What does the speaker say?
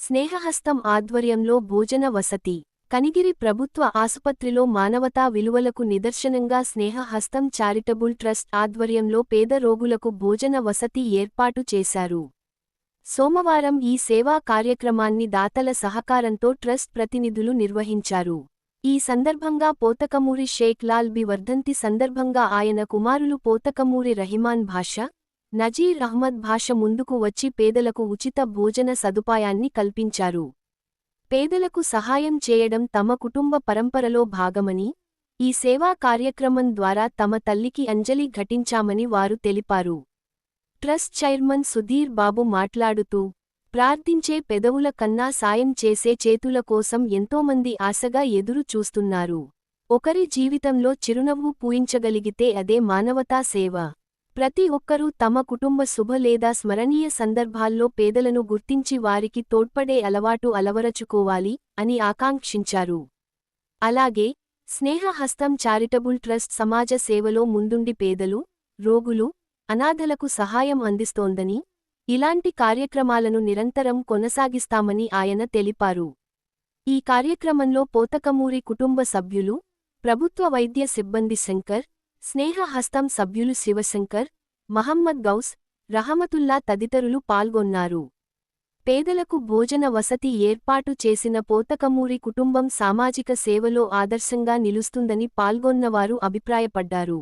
స్నేహహస్తం ఆధ్వర్యంలో భోజన వసతి. కనిగిరి ప్రభుత్వ ఆసుపత్రిలో మానవతా విలువలకు నిదర్శనంగా స్నేహహస్తం చారిటబుల్ ట్రస్ట్ ఆధ్వర్యంలో పేద రోగులకు భోజన వసతి ఏర్పాటు చేశారు. సోమవారం ఈ సేవా కార్యక్రమాన్ని దాతల సహకారంతో ట్రస్ట్ ప్రతినిధులు నిర్వహించారు. ఈ సందర్భంగా పోతకమూరి షేక్ లాల్ బి వర్ధంతి సందర్భంగా ఆయన కుమారులు పోతకమూరి రహిమాన్ భాష నజీర్ అహ్మద్ భాష ముందుకు వచ్చి పేదలకు ఉచిత భోజన సదుపాయాన్ని కల్పించారు. పేదలకు సహాయం చేయడం తమ కుటుంబ పరంపరలో భాగమని ఈ సేవా కార్యక్రమం ద్వారా తమ తల్లికి అంజలి ఘటించామని వారు తెలిపారు. ట్రస్ట్ చైర్మన్ సుధీర్ బాబు మాట్లాడుతూ ప్రార్థించే పెదవుల కన్నా సాయం చేసే చేతుల కోసం ఎంతోమంది ఆశగా ఎదురు చూస్తున్నారు. ఒకరి జీవితంలో చిరునవ్వు పూయించగలిగితే అదే మానవతా సేవ. ప్రతి ఒక్కరూ తమ కుటుంబ శుభ లేదా స్మరణీయ సందర్భాల్లో పేదలను గుర్తించి వారికి తోడ్పడే అలవాటు అలవరచుకోవాలి అని ఆకాంక్షించారు. అలాగే స్నేహహస్తం చారిటబుల్ ట్రస్ట్ సమాజ సేవలో ముందుండి పేదలు రోగులు అనాథలకు సహాయం అందిస్తోందని ఇలాంటి కార్యక్రమాలను నిరంతరం కొనసాగిస్తామని ఆయన తెలిపారు. ఈ కార్యక్రమంలో పోతకమూరి కుటుంబ సభ్యులు ప్రభుత్వ వైద్య సిబ్బంది శంకర్ స్నేహహస్తం సభ్యులు శివశంకర్ మహమ్మద్ గౌస్ రహమతుల్లా తదితరులు పాల్గొన్నారు. పేదలకు భోజన వసతి ఏర్పాటు చేసిన పోతకమూరి కుటుంబం సామాజిక సేవలో ఆదర్శంగా నిలుస్తుందని పాల్గొన్నవారు అభిప్రాయపడ్డారు.